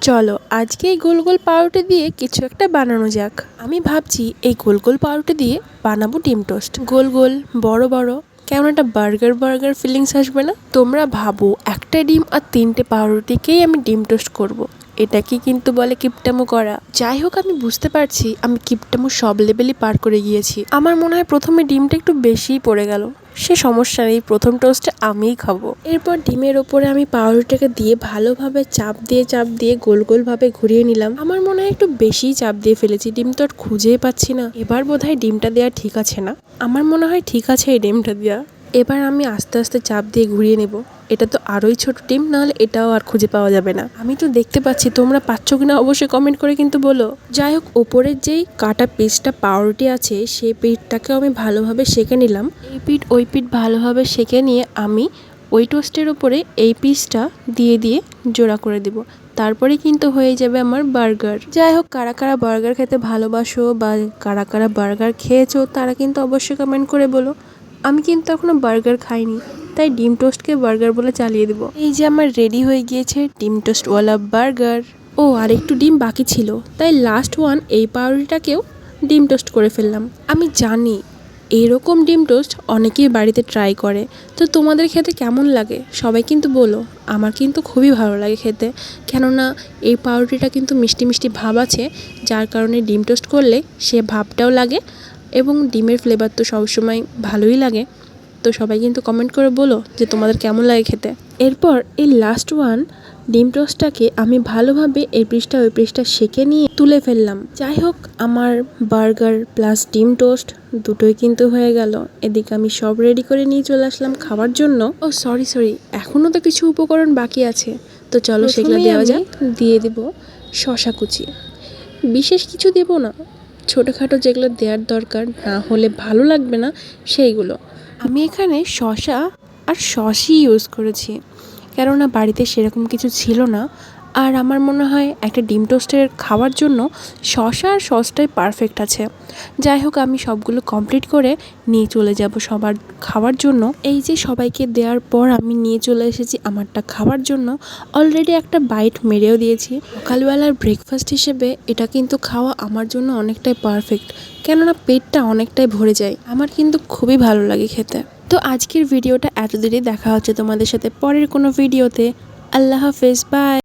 চলো, আজকে এই গোল গোল পাউরুটি দিয়ে কিছু একটা বানানো যাক। আমি ভাবছি এই গোল গোল পাউরুটি দিয়ে বানাবো ডিম টোস্ট। গোল গোল, বড় বড়, কেমন একটা বার্গার বার্গার ফিলিংস আসবে না? তোমরা ভাবো, একটা ডিম আর তিনটে পাউরুটিকেই আমি ডিম টোস্ট করব। এটাকে কিন্তু বলে কিপটামো করা। যাই হোক, আমি বুঝতে পারছি, আমি কিপটামো সব লেভেলই পার করে গিয়েছি। আমার মনে হয় প্রথমে ডিমটা একটু বেশিই পড়ে গেল। সে সমস্যা নেই, প্রথম টোস্টে আমিই খাব। এরপর ডিমের ওপরে আমি পাউরুটিটাকে দিয়ে ভালোভাবে চাপ দিয়ে চাপ দিয়ে গোল গোলভাবে ঘুরিয়ে নিলাম। আমার মনে হয় একটু বেশিই চাপ দিয়ে ফেলেছি, ডিম তো আর খুঁজেই পাচ্ছি না। এবার বোধহয় ডিমটা দেওয়া ঠিক আছে না? আমার মনে হয় ঠিক আছে এই ডিমটা দেওয়া। এবার আমি আস্তে আস্তে চাপ দিয়ে ঘুরিয়ে নেব। এটা তো আরোই ছোট ডিম নাহলে এটাও আর খুঁজে পাওয়া যাবে না। আমি তো দেখতে পাচ্ছি, তোমরা পাচ্ছ কিনা অবশ্যই কমেন্ট করে কিন্তু বলো। যাই হোক, ওপরের যেই কাটা পিসটা পাউরুটি আছে, সেই পিঠটাকেও আমি ভালোভাবে সেঁকে নিলাম। এই পিঠ, ওই পিঠ ভালোভাবে সেঁকে নিয়ে আমি ওই টোস্টের ওপরে এই পিসটা দিয়ে দিয়ে জোড়া করে দেব। তারপরে কিন্তু হয়ে যাবে আমার বার্গার। যাই হোক, কারা কারা বার্গার খেতে ভালোবাসো বা কারা কারা বার্গার খেয়েছো, তারা কিন্তু অবশ্যই কমেন্ট করে বলো। আমি কিন্তু এখনও বার্গার খাইনি তাই ডিম টোস্টকে বার্গার বলে চালিয়ে দেবো। এই যে আমার রেডি হয়ে গিয়েছে ডিম টোস্টওয়ালা বার্গার। ও আর একটু ডিম বাকি ছিল তাই লাস্ট ওয়ান এই পাউরুটিটাকেও ডিম টোস্ট করে ফেললাম। আমি জানি এরকম ডিম টোস্ট অনেকেই বাড়িতে ট্রাই করে তো তোমাদের খেতে কেমন লাগে? সবাই কিন্তু বলো আমার কিন্তু খুবই ভালো লাগে খেতে। কেননা এই পাউরুটিটা কিন্তু মিষ্টি মিষ্টি ভাব আছে যার কারণে ডিম টোস্ট করলে সে ভাবটাও লাগে এবং ডিমের ফ্লেভার তো সবসময় ভালোই লাগে। তো সবাই কিন্তু কমেন্ট করে বলো যে তোমাদের কেমন লাগে খেতে। এরপর এই লাস্ট ওয়ান ডিম টোস্টটাকে আমি ভালোভাবে এই পৃষ্ঠা ওই পৃষ্ঠা সেঁকে নিয়ে তুলে ফেললাম। যাই হোক আমার বার্গার প্লাস ডিম টোস্ট দুটোই কিন্তু হয়ে গেল। এদিকে আমি সব রেডি করে নিয়ে চলে আসলাম খাওয়ার জন্য। ও সরি সরি এখনও তো কিছু উপকরণ বাকি আছে। তো চলো সেগুলো দেওয়া যাক। দিয়ে দেব শশা কুচি। বিশেষ কিছু দেব না। ছোটোখাটো যেগুলো দেওয়ার দরকার না হলে ভালো লাগবে না, সেইগুলো। আমি এখানে শশা আর সসই ইউজ করেছি। কেননা বাড়িতে সেরকম কিছু ছিল না। আর আমার মনে হয় একটা ডিম টোস্টের খাওয়ার জন্য শশা আর সসটাই পারফেক্ট আছে। যাই হোক, আমি সবগুলো কমপ্লিট করে নিয়ে চলে যাব সবার খাওয়ার জন্য। এই যে সবাইকে দেওয়ার পর আমি নিয়ে চলে এসেছি আমারটা খাওয়ার জন্য। অলরেডি একটা বাইট মেরেও দিয়েছি। সকালবেলার ব্রেকফাস্ট হিসেবে এটা কিন্তু খাওয়া আমার জন্য অনেকটাই পারফেক্ট কেননা পেটটা অনেকটাই ভরে যায়। আমার কিন্তু খুবই ভালো লাগে খেতে। তো আজকের ভিডিওটা এতদিনই দেখা হচ্ছে তোমাদের সাথে পরের কোনো ভিডিওতে। আল্লাহ হাফেজ বাই